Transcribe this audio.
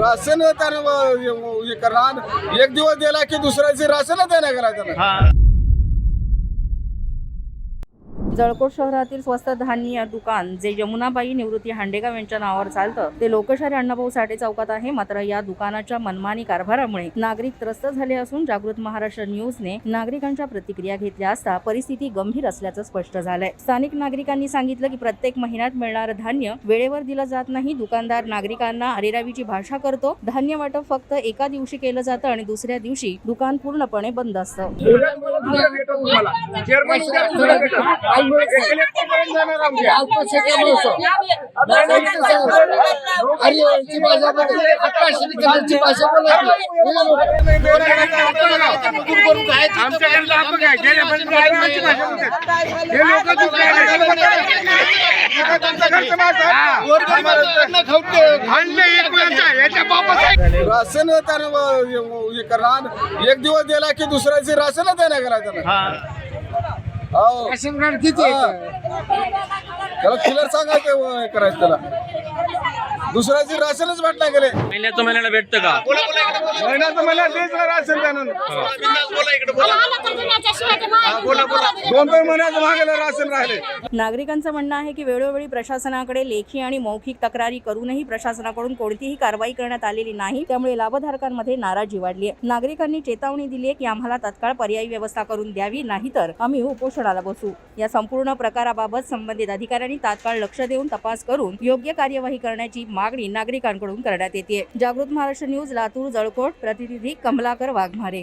Ration त्यानं हे करणार एक दिवस दिला की दुसऱ्याचे राशन देण्या गेला त्यानं जळकोट शहरातील स्वस्त धान्य दुकान जे यमुनाबाई निवृत्ती हांडेगाव यांच्या नावावर चालतं ते लोकशाही अण्णाभाऊ साठे चौकात आहे. मात्र या दुकानाच्या मनमानी कारभारामुळे नागरिक त्रस्त झाले असून जागृत महाराष्ट्र न्यूजने नागरिकांच्या प्रतिक्रिया घेतल्या असता परिस्थिती गंभीर असल्याचं स्पष्ट झालंय. स्थानिक नागरिकांनी सांगितलं की प्रत्येक महिन्यात मिळणारं धान्य वेळेवर दिलं जात नाही. दुकानदार नागरिकांना अरेरावीची भाषा करतो. धान्य वाटप फक्त एका दिवशी केलं जातं आणि दुसऱ्या दिवशी दुकान पूर्णपणे बंद असतं. भाषा बोलते भाषा राशन त्यानं एक दिवस दिला की दुसऱ्याचे राशनच देण्या करायचं राशन कार्ड किती? हा. त्याला क्लिअर सांगायचं हे करायचं त्याला. दुसऱ्याचे राशनच भेटला गेले महिन्याचं महिन्याला भेटतं का? महिन्याचं मला तेच राशन त्यानं. दोन दोन महिन्याचं मागेला राशन राहिले. नागरिकांचं म्हणणं आहे की वेळोवेळी प्रशासनाकडे लेखी आणि मौखिक तक्रारी करूनही प्रशासनाकडून कोणतीही कारवाई करण्यात आलेली नाही त्यामुळे लाभधारकांमध्ये नाराजी वाढली आहे. नागरिकांनी चेतावणी दिली आहे की आम्हाला तत्काळ पर्यायी व्यवस्था करून द्यावी नाहीतर आम्ही उपोषणाला बसू. या संपूर्ण प्रकाराबाबत संबंधित अधिकाऱ्यांनी तात्काळ लक्ष देऊन तपास करून योग्य कार्यवाही करण्याची मागणी नागरिकांकडून करण्यात येते जागृत महाराष्ट्र न्यूज लातूर जळकोट प्रतिनिधी कमलाकर वाघमारे.